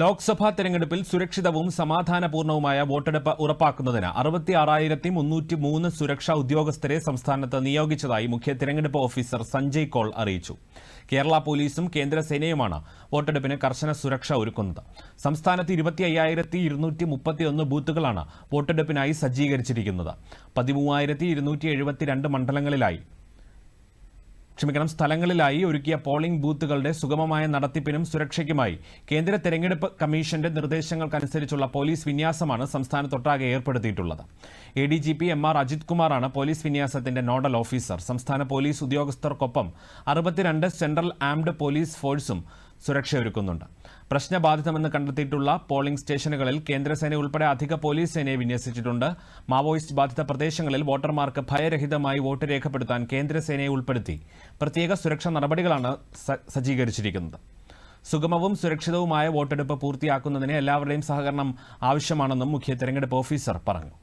ലോക്സഭാ തെരഞ്ഞെടുപ്പിൽ സുരക്ഷിതവും സമാധാനപൂർണവുമായ വോട്ടെടുപ്പ് ഉറപ്പാക്കുന്നതിന് അറുപത്തി ആറായിരത്തി മുന്നൂറ്റി മൂന്ന് സുരക്ഷാ ഉദ്യോഗസ്ഥരെ സംസ്ഥാനത്ത് നിയോഗിച്ചതായി മുഖ്യ തെരഞ്ഞെടുപ്പ് ഓഫീസർ സഞ്ജയ് കോൾ അറിയിച്ചു. കേരള പോലീസും കേന്ദ്രസേനയുമാണ് വോട്ടെടുപ്പിന് കർശന സുരക്ഷ ഒരുക്കുന്നത്. സംസ്ഥാനത്ത് ഇരുപത്തി അയ്യായിരത്തി ഇരുന്നൂറ്റി മുപ്പത്തിയൊന്ന് ബൂത്തുകളാണ് വോട്ടെടുപ്പിനായി സജ്ജീകരിച്ചിരിക്കുന്നത്. പതിമൂവായിരത്തി ഇരുന്നൂറ്റി എഴുപത്തിരണ്ട് മണ്ഡലങ്ങളിലായി ക്ഷമിക്കണം സ്ഥലങ്ങളിലായി ഒരുക്കിയ പോളിംഗ് ബൂത്തുകളുടെ സുഗമമായ നടത്തിപ്പിനും സുരക്ഷയ്ക്കുമായി കേന്ദ്ര തെരഞ്ഞെടുപ്പ് കമ്മീഷന്റെ നിർദ്ദേശങ്ങൾക്കനുസരിച്ചുള്ള പോലീസ് വിന്യാസമാണ് സംസ്ഥാനത്തൊട്ടാകെ ഏർപ്പെടുത്തിയിട്ടുള്ളത്. A D G P M R Ajith കുമാറാണ് പോലീസ് വിന്യാസത്തിന്റെ നോഡൽ ഓഫീസർ. സംസ്ഥാന പോലീസ് ഉദ്യോഗസ്ഥർക്കൊപ്പം അറുപത്തിരണ്ട് സെൻട്രൽ ആംഡ് പോലീസ് ഫോഴ്സും സുരക്ഷയൊരുക്കുന്നുണ്ട് പ്രശ്നബാധിതമെന്ന് കണ്ടെത്തിയിട്ടുള്ള പോളിംഗ് സ്റ്റേഷനുകളിൽ കേന്ദ്രസേന ഉൾപ്പെടെ അധിക പോലീസ് സേനയെ വിന്യസിച്ചിട്ടുണ്ട്. മാവോയിസ്റ്റ് ബാധിത പ്രദേശങ്ങളിൽ വോട്ടർമാർക്ക് ഭയരഹിതമായി വോട്ട് രേഖപ്പെടുത്താൻ കേന്ദ്രസേനയെ ഉൾപ്പെടുത്തി. പ്രത്യേക സുരക്ഷാ നടപടികളാണ് സജ്ജീകരിച്ചിരിക്കുന്നത്. സുഗമവും സുരക്ഷിതവുമായ വോട്ടെടുപ്പ് പൂർത്തിയാക്കുന്നതിന് എല്ലാവരുടെയും സഹകരണം ആവശ്യമാണെന്നും മുഖ്യ തെരഞ്ഞെടുപ്പ് ഓഫീസർ പറഞ്ഞു.